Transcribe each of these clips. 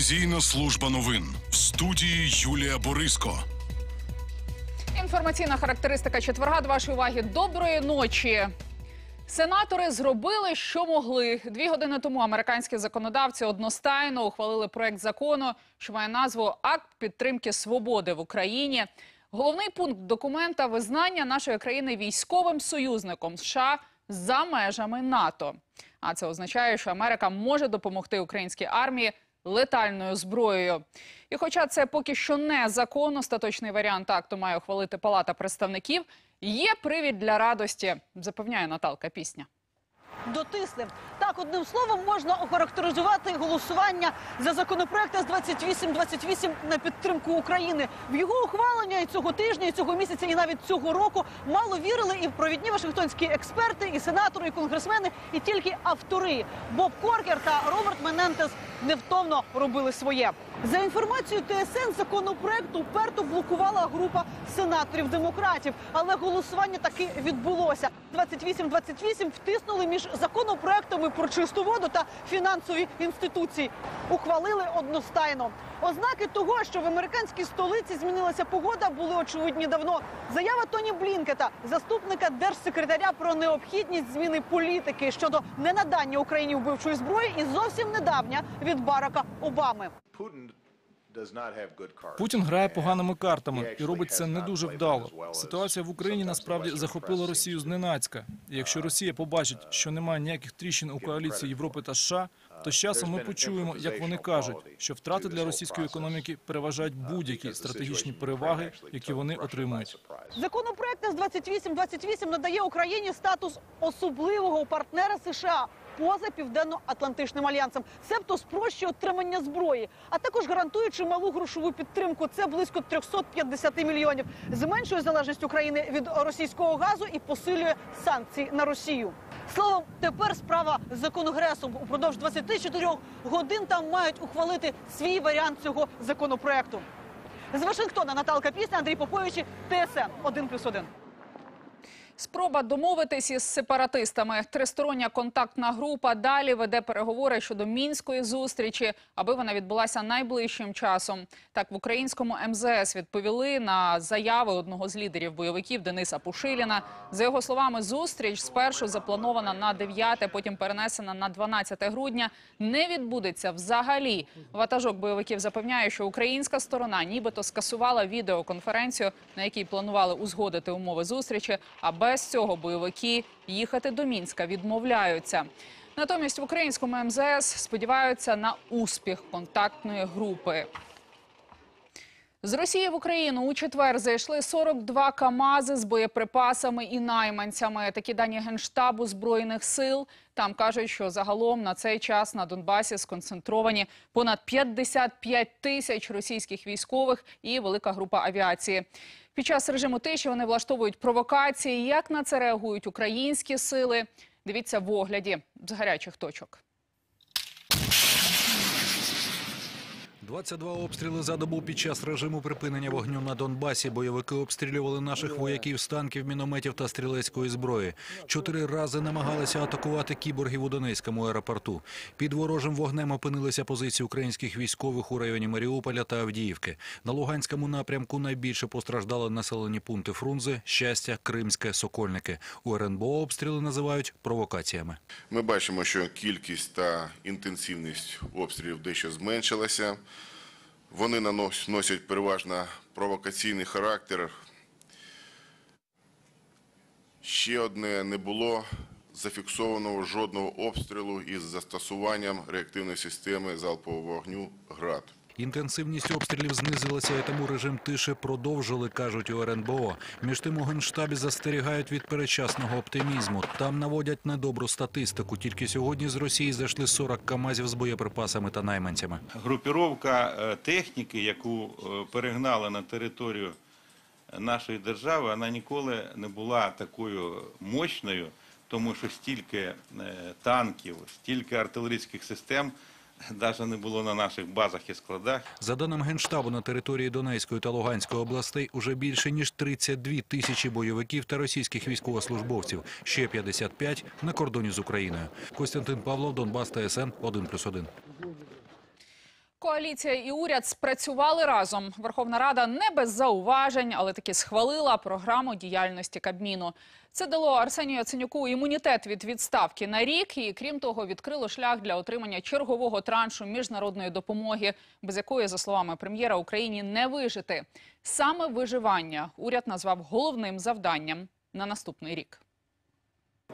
Телевізійна служба новин в студії Юлія Бориско. Інформаційна характеристика четверга до вашої уваги. Доброї ночі. Сенатори зробили, що могли. Дві години тому американські законодавці одностайно ухвалили проект закону, що має назву Акт підтримки свободи в Україні. Головний пункт документа визнання нашої країни військовим союзником США за межами НАТО. А це означає, що Америка може допомогти українській армії летальною зброєю. І хоча це поки що не закон, остаточний варіант акту має ухвалити Палата представників, є привід для радості, запевняє Наталка Пісня. Дотиснем. Так, одним словом, можна охарактеризувати голосування за законопроект з 2828 на підтримку України. В його ухвалення і цього тижня, і цього місяця, і навіть цього року мало вірили і провідні вашингтонські експерти, і сенатори, і конгресмени, і тільки автори. Боб Коркер та Роберт Менентес невтомно робили своє. За інформацією ТСН, законопроект уперто блокувала група сенаторів-демократів, але голосування таки відбулося. 28-28 втиснули між законопроектами про чисту воду та фінансові інституції. Ухвалили одностайно. Ознаки того, що в американській столиці змінилася погода, були очевидні давно. Заява Тоні Блінкета, заступника держсекретаря про необхідність зміни політики щодо ненадання Україні вбивчої зброї, і зовсім недавня від Барака Обами. Путін грає поганими картами і робить це не дуже вдало. Ситуація в Україні насправді захопила Росію зненацька. І якщо Росія побачить, що немає ніяких тріщин у коаліції Європи та США, то з часом ми почуємо, як вони кажуть, що втрати для російської економіки переважають будь-які стратегічні переваги, які вони отримують. Законопроект з 2828 надає Україні статус особливого партнера США поза південно-атлантичним альянсом, себто спрощує отримання зброї, а також гарантує чималу грошову підтримку. Це близько 350 мільйонів. Зменшує залежність України від російського газу і посилює санкції на Росію. Словом, тепер справа за конгресом. Упродовж 24 годин там мають ухвалити свій варіант цього законопроекту. З Вашингтона Наталка Пісня, Андрій Попович, ТСН 1+,1. Спроба домовитись із сепаратистами. Тристороння контактна група далі веде переговори щодо мінської зустрічі, аби вона відбулася найближчим часом. Так в українському МЗС відповіли на заяви одного з лідерів бойовиків Дениса Пушиліна. За його словами, зустріч спершу запланована на 9, потім перенесена на 12 грудня. Не відбудеться взагалі. Ватажок бойовиків запевняє, що українська сторона нібито скасувала відеоконференцію, на якій планували узгодити умови зустрічі. А без цього бойовики їхати до Мінська відмовляються. Натомість в українському МЗС сподіваються на успіх контактної групи. З Росії в Україну у четвер зайшли 42 КАМАЗи з боєприпасами і найманцями. Такі дані Генштабу Збройних сил. Там кажуть, що загалом на цей час на Донбасі сконцентровані понад 55 тисяч російських військових і велика група авіації. Під час режиму тиші вони влаштовують провокації. Як на це реагують українські сили? Дивіться в огляді з гарячих точок. 22 обстріли за добу під час режиму припинення вогню на Донбасі. Бойовики обстрілювали наших вояків з танків, мінометів та стрілецької зброї. Чотири рази намагалися атакувати кіборгів у Донецькому аеропорту. Під ворожим вогнем опинилися позиції українських військових у районі Маріуполя та Авдіївки. На Луганському напрямку найбільше постраждали населені пункти Фрунзе, Щастя, Кримське, Сокольники. У РНБО обстріли називають провокаціями. Ми бачимо, що кількість та інтенсивність обстрілів дещо зменшилася. Вони носять переважно провокаційний характер. Ще одне не було зафіксованого жодного обстрілу із застосуванням реактивної системи залпового вогню ГРАД. Інтенсивність обстрілів знизилася, і тому режим тиші продовжили, кажуть у РНБО. Між тим у Генштабі застерігають від передчасного оптимізму. Там наводять недобру статистику. Тільки сьогодні з Росії зайшли 40 КАМАЗів з боєприпасами та найманцями. групіровка е, техніки, яку е, перегнали на територію нашої держави, вона ніколи не була такою мощною, тому що стільки е, танків, стільки артилерійських систем навіть не було на наших базах і складах. За даним Генштабу, на території Донецької та Луганської областей уже більше ніж 32 тисячі бойовиків та російських військовослужбовців. Ще 55 на кордоні з Україною. Костянтин Павлов, Донбас, ТСН 1+,1. Коаліція і уряд спрацювали разом. Верховна Рада не без зауважень, але таки схвалила програму діяльності Кабміну. Це дало Арсенію Яценюку імунітет від відставки на рік і, крім того, відкрило шлях для отримання чергового траншу міжнародної допомоги, без якої, за словами прем'єра, Україні не вижити. Саме виживання уряд назвав головним завданням на наступний рік.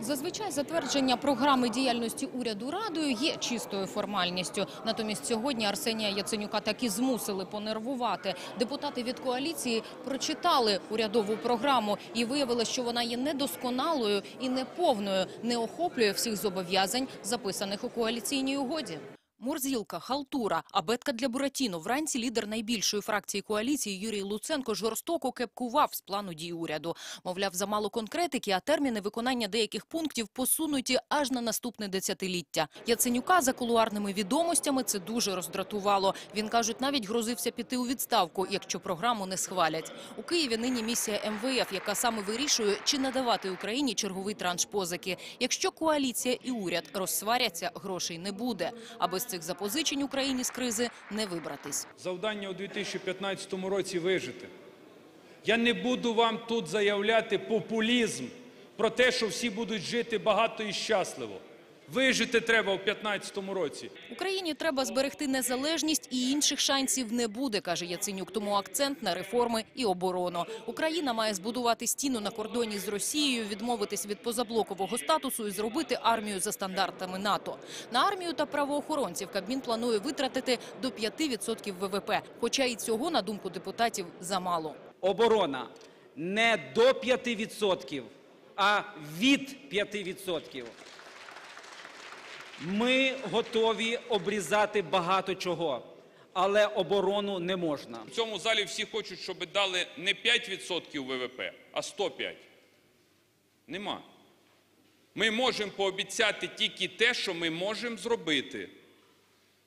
Зазвичай затвердження програми діяльності уряду радою є чистою формальністю. Натомість сьогодні Арсенія Яценюка таки змусили понервувати. Депутати від коаліції прочитали урядову програму і виявили, що вона є недосконалою і неповною, не охоплює всіх зобов'язань, записаних у коаліційній угоді. Морзілка, халтура, абетка для Буратіно. Вранці лідер найбільшої фракції коаліції Юрій Луценко жорстоко кепкував з плану дій уряду. Мовляв, замало конкретики, а терміни виконання деяких пунктів посунуті аж на наступне десятиліття. Яценюка за кулуарними відомостями це дуже роздратувало. Він, кажуть, навіть грозився піти у відставку, якщо програму не схвалять. У Києві нині місія МВФ, яка саме вирішує, чи надавати Україні черговий транш позики. Якщо коаліція і уряд розсваряться, грошей не буде. А без цих запозичень Україні з кризи не вибратись. Завдання у 2015 році вижити. Я не буду вам тут заявляти популізм про те, що всі будуть жити багато і щасливо. Вижити треба у 2015 році. Україні треба зберегти незалежність і інших шансів не буде, каже Яценюк. Тому акцент на реформи і оборону. Україна має збудувати стіну на кордоні з Росією, відмовитись від позаблокового статусу і зробити армію за стандартами НАТО. На армію та правоохоронців Кабмін планує витратити до 5% ВВП. Хоча і цього, на думку депутатів, замало. оборона не до 5%, а від 5%. Ми готові обрізати багато чого, але оборону не можна. В цьому залі всі хочуть, щоб дали не 5% ВВП, а 105. Нема. Ми можемо пообіцяти тільки те, що ми можемо зробити.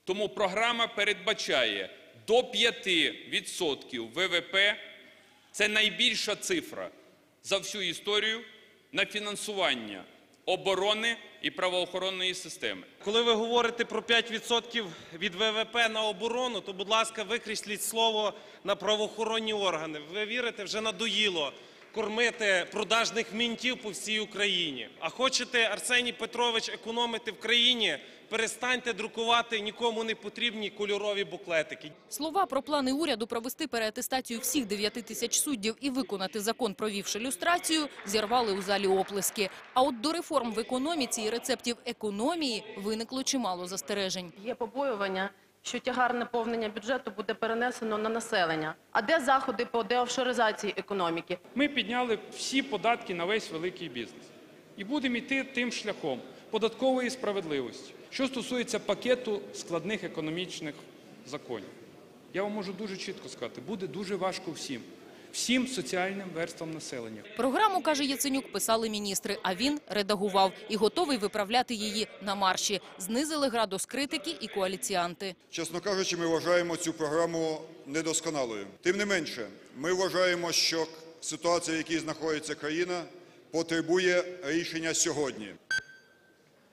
Тому програма передбачає до 5% ВВП. Це найбільша цифра за всю історію на фінансування оборони і правоохоронної системи. Коли ви говорите про 5% від ВВП на оборону, то, будь ласка, викресліть слово на правоохоронні органи. Ви вірите, вже надоїло кормити продажних мінтів по всій Україні. А хочете, Арсеній Петрович, економити в країні? Перестаньте друкувати нікому не потрібні кольорові буклетики. Слова про плани уряду провести переатестацію всіх 9 тисяч суддів і виконати закон, провівши люстрацію, зірвали у залі оплески. А от до реформ в економіці і рецептів економії виникло чимало застережень. Є побоювання, що тягар наповнення бюджету буде перенесено на населення. А де заходи по деофшоризації економіки? Ми підняли всі податки на весь великий бізнес. І будемо йти тим шляхом податкової справедливості. Що стосується пакету складних економічних законів, я вам можу дуже чітко сказати, буде дуже важко всім, всім соціальним верствам населення. Програму, каже Яценюк, писали міністри, а він редагував і готовий виправляти її на марші. Знизили градус критики і коаліціанти. Чесно кажучи, ми вважаємо цю програму недосконалою. Тим не менше, ми вважаємо, що ситуація, в якій знаходиться країна, потребує рішення сьогодні.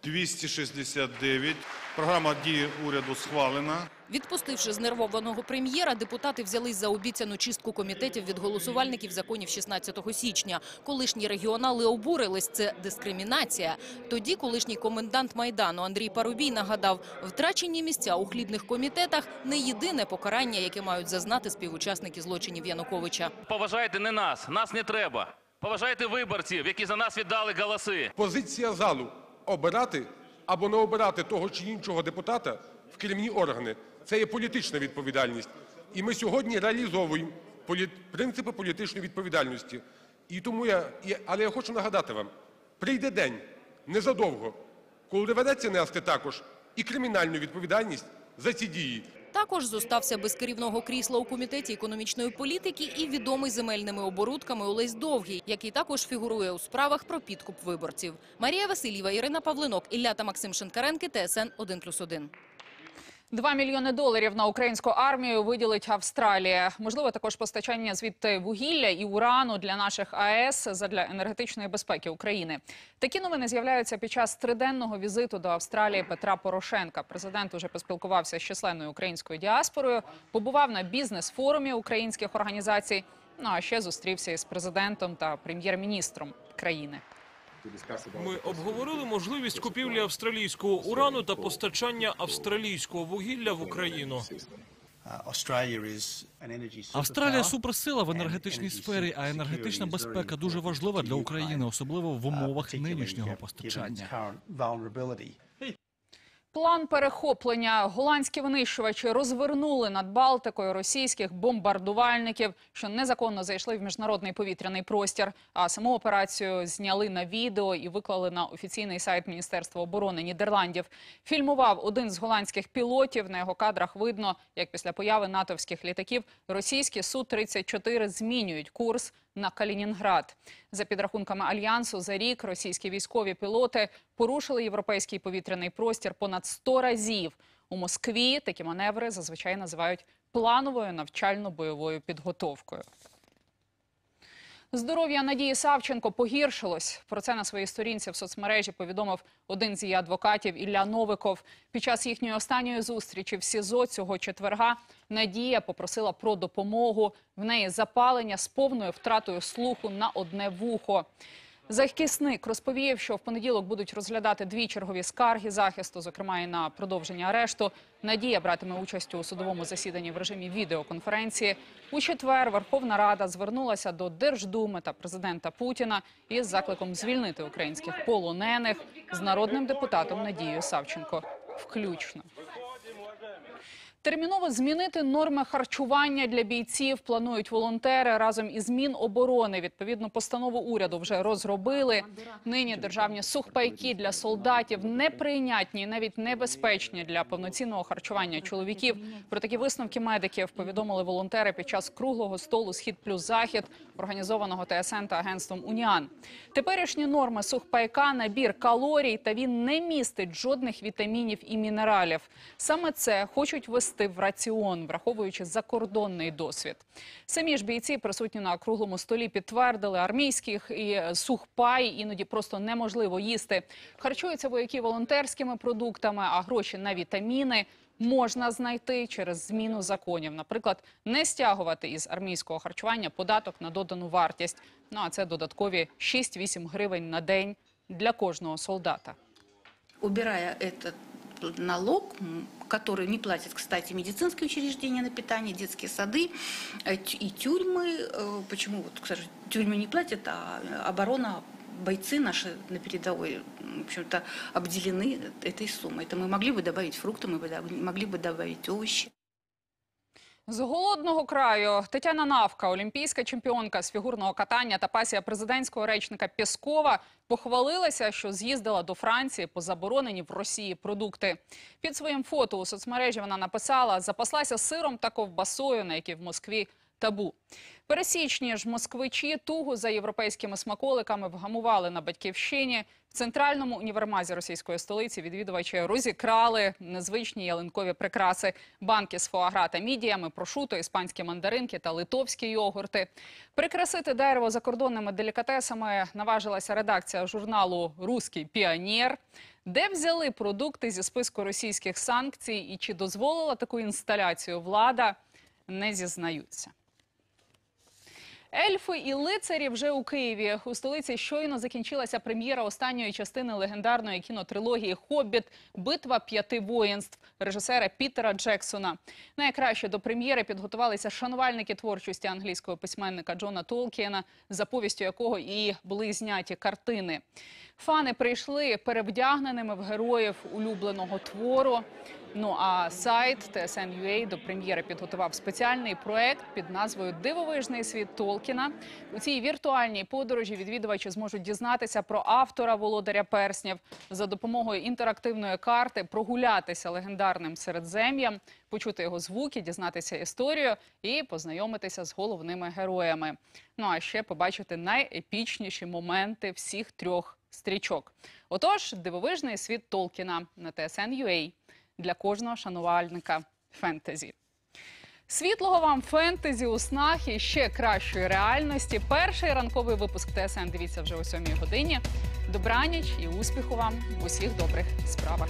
269. Програма дії уряду схвалена. Відпустивши знервованого прем'єра, депутати взялись за обіцяну чистку комітетів від голосувальників законів 16 січня. Колишні регіонали обурились – це дискримінація. Тоді колишній комендант Майдану Андрій Парубій нагадав, втрачені місця у хлібних комітетах – не єдине покарання, яке мають зазнати співучасники злочинів Януковича. Поважайте не нас, нас не треба. Поважайте виборців, які за нас віддали голоси. Позиція залу обирати або не обирати того чи іншого депутата в керівні органи це є політична відповідальність. І ми сьогодні реалізовуємо принципи політичної відповідальності. І тому я, але я хочу нагадати вам, прийде день незадовго, коли доведеться нести також і кримінальну відповідальність за ці дії. Також зостався без керівного крісла у комітеті економічної політики і відомий земельними оборудками Олесь Довгий, який також фігурує у справах про підкуп виборців. Марія Васильєва, Ірина Павлинок, Ілля та Максим Шинкаренки, ТСН 1+,1. Два мільйони доларів на українську армію виділить Австралія. Можливо, також постачання звідти вугілля і урану для наших АЕС задля енергетичної безпеки України. Такі новини з'являються під час триденного візиту до Австралії Петра Порошенка. Президент уже поспілкувався з численною українською діаспорою, побував на бізнес-форумі українських організацій. Ну а ще зустрівся із президентом та прем'єр-міністром країни. Ми обговорили можливість купівлі австралійського урану та постачання австралійського вугілля в Україну. Австралія суперсила в енергетичній сфері, а енергетична безпека дуже важлива для України, особливо в умовах нинішнього постачання. План перехоплення голландські винищувачі розвернули над Балтикою російських бомбардувальників, що незаконно зайшли в міжнародний повітряний простір. А саму операцію зняли на відео і виклали на офіційний сайт Міністерства оборони Нідерландів. Фільмував один з голландських пілотів. На його кадрах видно, як після появи натовських літаків російські Су-34 змінюють курс на Калінінград. За підрахунками альянсу, за рік російські військові пілоти порушили європейський повітряний простір понад 100 разів. У Москві такі маневри зазвичай називають плановою навчально-бойовою підготовкою. Здоров'я Надії Савченко погіршилось. Про це на своїй сторінці в соцмережі повідомив один з її адвокатів Ілля Новиков. Під час їхньої останньої зустрічі в СІЗО цього четверга Надія попросила про допомогу. В неї запалення з повною втратою слуху на одне вухо. Захисник розповів, що в понеділок будуть розглядати дві чергові скарги захисту, зокрема і на продовження арешту. Надія братиме участь у судовому засіданні в режимі відеоконференції. У четвер Верховна Рада звернулася до Держдуми та президента Путіна із закликом звільнити українських полонених з народним депутатом Надією Савченко. Включно. Терміново змінити норми харчування для бійців планують волонтери разом із Міноборони. Відповідну постанову уряду вже розробили. Нині державні сухпайки для солдатів неприйнятні, і навіть небезпечні для повноцінного харчування чоловіків. Про такі висновки медиків повідомили волонтери під час круглого столу Схід плюс захід, організованого ТСН та агентством Уніан. Теперішні норми сухпайка набір калорій, та він не містить жодних вітамінів і мінералів. Саме це хочуть вести в раціон, враховуючи закордонний досвід. Самі ж бійці, присутні на круглому столі, підтвердили, армійських і сухпай іноді просто неможливо їсти. Харчуються вояки волонтерськими продуктами, а гроші на вітаміни можна знайти через зміну законів. Наприклад, не стягувати із армійського харчування податок на додану вартість. Ну а це додаткові 6-8 гривень на день для кожного солдата. убирая этот налог, м, который не платят, кстати, медицинские учреждения на питание, детские сады э, и тюрьмы. Э, Почему, вот, к сожалению, тюрьмы не платят, а оборона, бойцы наши на передовой, в общем-то, обделены этой суммой. Это мы могли бы добавить фрукты, мы могли бы добавить овощи. З голодного краю Тетяна Навка, олімпійська чемпіонка з фігурного катання та пасія президентського речника Пєскова, похвалилася, що з'їздила до Франції по заборонені в Росії продукти. Під своїм фото у соцмережі вона написала «Запаслася сиром та ковбасою, на які в Москві табу». Пересічні ж москвичі тугу за європейськими смаколиками вгамували на батьківщині. В центральному універмазі російської столиці відвідувачі розікрали незвичні ялинкові прикраси, банки з фоагра та мідіями, прошуто, іспанські мандаринки та литовські йогурти. Прикрасити дерево закордонними делікатесами наважилася редакція журналу «Руський піонер». Де взяли продукти зі списку російських санкцій і чи дозволила таку інсталяцію влада, не зізнаються. Ельфи і лицарі вже у Києві. У столиці щойно закінчилася прем'єра останньої частини легендарної кінотрилогії Хобіт Битва п'яти воїнств режисера Пітера Джексона. Найкраще до прем'єри підготувалися шанувальники творчості англійського письменника Джона Толкіена, за повістю якого і були зняті картини. Фани прийшли перевдягненими в героїв улюбленого твору. Ну а сайт TSN.ua до прем'єри підготував спеціальний проект під назвою Дивовижний світ Толкіна. У цій віртуальній подорожі відвідувачі зможуть дізнатися про автора володаря перснів за допомогою інтерактивної карти, прогулятися легендарним середзем'ям, почути його звуки, дізнатися історію і познайомитися з головними героями. Ну а ще побачити найепічніші моменти всіх трьох стрічок. Отож, дивовижний світ Толкіна на TSN.ua. для кожного шанувальника фентезі. Світлого вам фентезі у снах і ще кращої реальності. Перший ранковий випуск ТСН дивіться вже о 7 годині. Добраніч і успіху вам в усіх добрих справах.